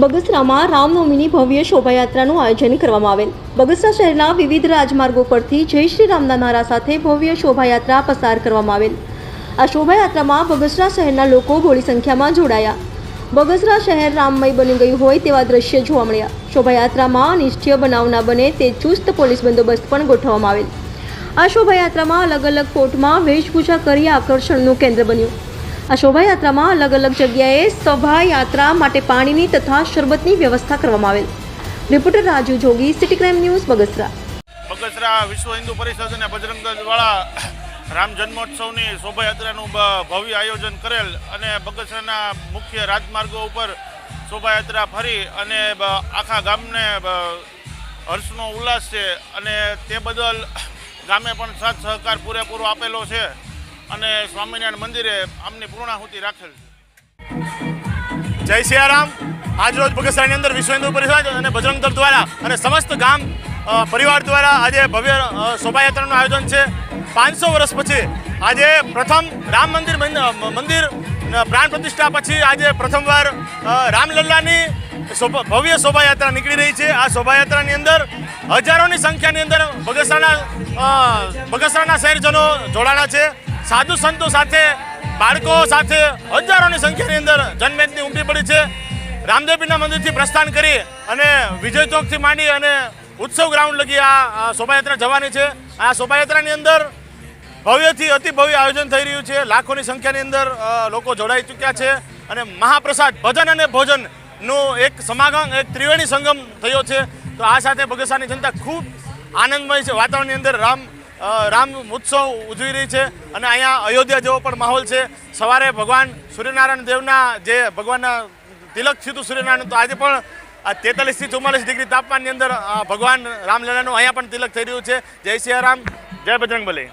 બગસરામાં રામનવમીની ભવ્ય શોભાયાત્રાનું આયોજન કરવામાં આવેલ. બગસરા શહેરના વિવિધ રાજમાર્ગો પરથી જય શ્રી રામના નારા સાથે ભવ્ય શોભાયાત્રા પસાર કરવામાં આવેલ. આ શોભાયાત્રામાં બગસરા શહેરના લોકો બહોળી સંખ્યામાં જોડાયા. બગસરા શહેર રામમય બની ગયું હોય તેવા દ્રશ્ય જોવા મળ્યા. શોભાયાત્રામાં અનિષ્ઠીય બનાવ ના બને તે ચુસ્ત પોલીસ બંદોબસ્ત પણ ગોઠવવામાં આવેલ. આ શોભાયાત્રામાં અલગ અલગ કોર્ટમાં વેશભૂષા કરી આકર્ષણનું કેન્દ્ર બન્યું. આ શોભાયાત્રામાં અલગ અલગ જગ્યાએ શોભાયાત્રા માટે પાણીની તથા શરબતની વ્યવસ્થા કરવામાં આવેલ. Reporter Raju Jogi, city crime news, Bagasara. Bagasara Vishva Hindu Parishad અને બજરંગ દળ દ્વારા રામ જન્મોત્સવની શોભાયાત્રાનું ભવ્ય આયોજન કરેલ અને બગસરાના મુખ્ય રાજમાર્ગો ઉપર શોભાયાત્રા ફરી અને આખા ગામને હર્ષનો ઉલ્લાસ છે અને તે બદલ ગામે પણ સાથ સહકાર પૂરેપૂરો આપેલો છે. અને સ્વામિનારાયણ મંદિરે આમની પૂર્ણાહુતિ રાખેલ છે. જય સિયારામ. આજરોજ બગસરાની અંદર વિશ્વ હિન્દુ પરિષદ અને બજરંગ દળ દ્વારા અને સમસ્ત ગામ પરિવાર દ્વારા આજે ભવ્ય શોભાયાત્રાનું આયોજન છે. પાંચસો વર્ષ પછી આજે પ્રથમ રામ મંદિર મંદિર પ્રાણ પ્રતિષ્ઠા પછી આજે પ્રથમવાર રામલલ્લાની ભવ્ય શોભાયાત્રા નીકળી રહી છે. આ શોભાયાત્રાની અંદર હજારોની સંખ્યાની અંદર બગસરાના ભગસરાના શહેરજનો જોડાણા છે. સાધુ સંતો સાથે, બાળકો સાથે હજારોની સંખ્યાની અંદર જનમેદની ઉમટી પડી છે. રામદેવીના મંદિરથી પ્રસ્થાન કરી અને વિજય ચોકથી માંડી અને ઉત્સવ ગ્રાઉન્ડ લગી આ શોભાયાત્રા જવાની છે. આ શોભાયાત્રાની અંદર ભવ્યથી અતિ ભવ્ય આયોજન થઈ રહ્યું છે. લાખોની સંખ્યાની અંદર લોકો જોડાઈ ચૂક્યા છે અને મહાપ્રસાદ, ભજન અને ભોજનનું એક સમાગમ, એક ત્રિવેણી સંગમ થયો છે. તો આ સાથે બગસાની જનતા ખૂબ આનંદમય છે. વાતાવરણની અંદર રામ રામ ઉત્સવ ઉજવી રહી છે અને અહીંયા અયોધ્યા જેવો પણ માહોલ છે. સવારે ભગવાન સૂર્યનારાયણ દેવના જે ભગવાનના તિલક થયું સૂર્યનારાયણ તો આજે પણ આ તેતાલીસથી ચુમ્માલીસ ડિગ્રી તાપમાનની અંદર ભગવાન રામલલાનું અહીંયા પણ તિલક થઈ રહ્યું છે. જય સિયારામ જય બજરંગબલી.